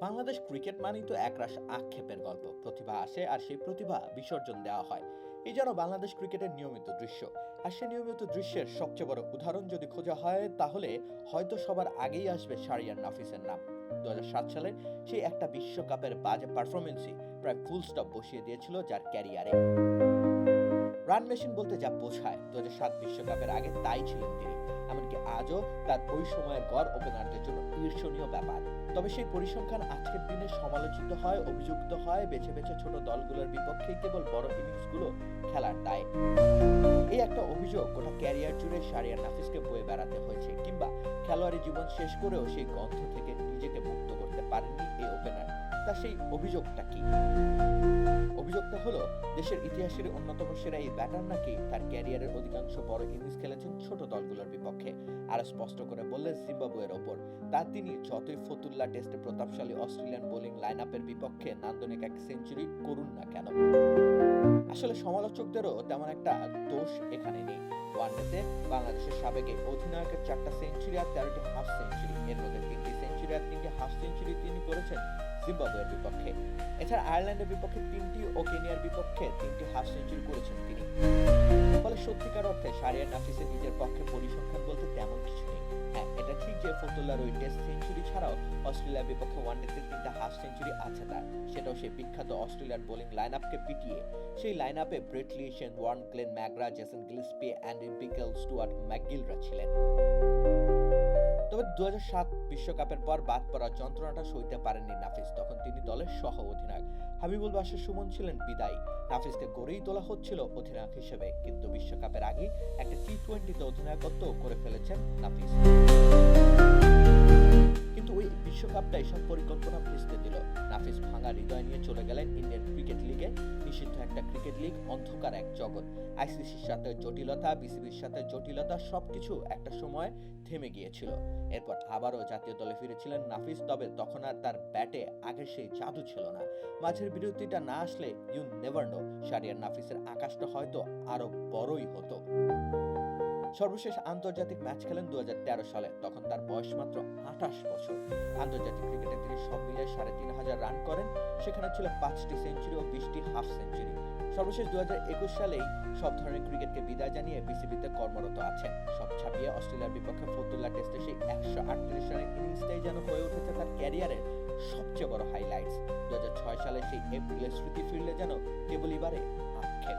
Bangladesh cricket মানেই তো একরাশ আক্ষেপের গল্প। প্রতিভা আসে আর সেই প্রতিভা বিসর্জন দেওয়া হয়। এই যেন বাংলাদেশ ক্রিকেটের নিয়মিত দৃশ্য। আর সে নিয়মিত দৃশ্যের সবচেয়ে বড় উদাহরণ যদি খোঁজা হয়, তাহলে হয়তো সবার আগেই আসবে শারিয়ার নাফিসের নাম। দুই হাজার সাত সালে সেই একটা বিশ্বকাপের বাজে পারফরমেন্সই প্রায় ফুল স্টপ বসিয়ে দিয়েছিল যার ক্যারিয়ারে। রান মেশিন বলতে যা বোঝায় দু সাত বিশ্বকাপের আগে তাই ছিলেন তিনি। এমনকি আজও তার ওই সময়ের গড় ওপেনারদের জন্য ঈর্ষণীয় ব্যাপার। তবে সেই পরিসংখ্যান আজকের দিনে সমালোচিত হয়, অভিযুক্ত হয়, বেছে বেছে ছোট দলগুলোর বিপক্ষে কেবল বড় ইনিংসগুলো খেলার দায়। এই একটা অভিযোগ গোটা ক্যারিয়ার জুড়ে সারিয়ার নাফিসকে বয়ে বেড়াতে হয়েছে, কিংবা খেলোয়াড়ি জীবন শেষ করেও সেই গন্ধ থেকে নিজেকে মুক্ত করতে পারেননি এই ওপেনার তা সেই অভিযোগটা কি? অভিযোগটা হলো। দেশের ইতিহাসের অন্যতম সেরা এই ব্যাটার নাকি তার ক্যারিয়ারের অধিকাংশ বড় ইনিংস খেলেছেন ছোট দলগুলোর বিপক্ষে। আর স্পষ্ট করে বললেন জিম্বাবুয়ের ওপর। তা তিনি যতই ফতুল্লা টেস্টে প্রতাপশালী অস্ট্রেলিয়ান বোলিং লাইন আপের বিপক্ষে নান্দনিক এক সেঞ্চুরি করুন না কেন? আসলে সমালোচকদেরও তেমন একটা দোষ এখানে নেই। ওয়ানডেতে বাংলাদেশের সাবেক অধিনায়কের চারটা সেঞ্চুরি আর তেরোটি হাফ সেঞ্চুরি এর মধ্যে তিনটি সেঞ্চুরি আর তিনটি হাফ সেঞ্চুরি তিনি করেছেন। জিম্বাবুয়ের বিপক্ষে। এছাড়া আয়ারল্যান্ডের বিপক্ষে তিনটি ও কেনিয়ার বিপক্ষে তিনটি হাফ সেঞ্চুরি করেছেন তিনি। ফলে সত্যিকার অর্থে সারিয়ার নাফিসের নিজের পক্ষে পরিসংখ্যান বলতে তেমন কিছু নেই। হ্যাঁ এটা ঠিক যে ফতুল্লার ওই টেস্ট সেঞ্চুরি ছাড়াও অস্ট্রেলিয়ার বিপক্ষে ওয়ানডেতে তিনটা হাফ সেঞ্চুরি আছে তার। সেটাও সেই বিখ্যাত অস্ট্রেলিয়ার বোলিং লাইন আপকে পিটিয়ে। সেই লাইন আপে Brett Lee Shane Warne Glenn McGrath, Jason Gillespie Andy Bichel, Stuart ম্যাকগিলরা ছিলেন। তবে দু বিশ্বকাপের পর বাদ পড়ার যন্ত্রণাটা সইতে পারেননি নাফিস। তখন তিনি দলের সহ অধিনায়ক হাবিবুল বাশির সুমন ছিলেন বিদায়ী। নাফিসকে গড়েই তোলা হচ্ছিল অধিনায়ক হিসেবে। কিন্তু বিশ্বকাপের আগে একটা টি টোয়েন্টিতে অধিনায়কত্ব করে ফেলেছেন নাফিস। কিন্তু ওই বিশ্বকাপটাই সব পরিকল্পনা ভেস্তে দিল। নাফিস ভাঙা হৃদয় নিয়ে চলে গেলেন ইন্ডিয়ান ক্রিকেট লিগে। একটা ক্রিকেট লিগ অন্ধকার এক জগৎ। আইসিসির সাথে জটিলতা, বিসিবির সাথে জটিলতা, সবকিছু একটা সময় থেমে গিয়েছিল। এরপর আবারও জাতীয় দলে ফিরেছিলেন নাফিস, তবে তখন আর তার ব্যাটে আগের সেই জাদু ছিল না। মাঝের বিরতিটা না আসলে ইউ নেভার নো শারিয়ার নাফিসের আকাশটা হয়তো আরও বড়ই হতো। সর্বশেষ আন্তর্জাতিক ম্যাচ খেলেন দুহাজার তেরো সালে। তখন তার বয়স মাত্র আঠাশ বছর। আন্তর্জাতিক ক্রিকেটে তিনি সব মিলিয়ে সাড়ে তিন হাজার রান করেন। সেখানে ছিল পাঁচটি সেঞ্চুরি ও বিশটি হাফ সেঞ্চুরি। সর্বশেষ দু সালেই সব ধরনের ক্রিকেটকে বিদায় জানিয়ে বিসিবিতে কর্মরত আছেন। সব ছাপিয়ে অস্ট্রেলিয়ার বিপক্ষে ফতুল্লা টেস্টে সেই একশো আটত্রিশ রানের ইনিংসটাই যেন হয়ে উঠেছে তার ক্যারিয়ারের সবচেয়ে বড় হাইলাইটস। দুই হাজার ছয় সালে সেই এপ্রিলের স্মৃতি ফিরলে যেন কেবলই বারে আক্ষেপ।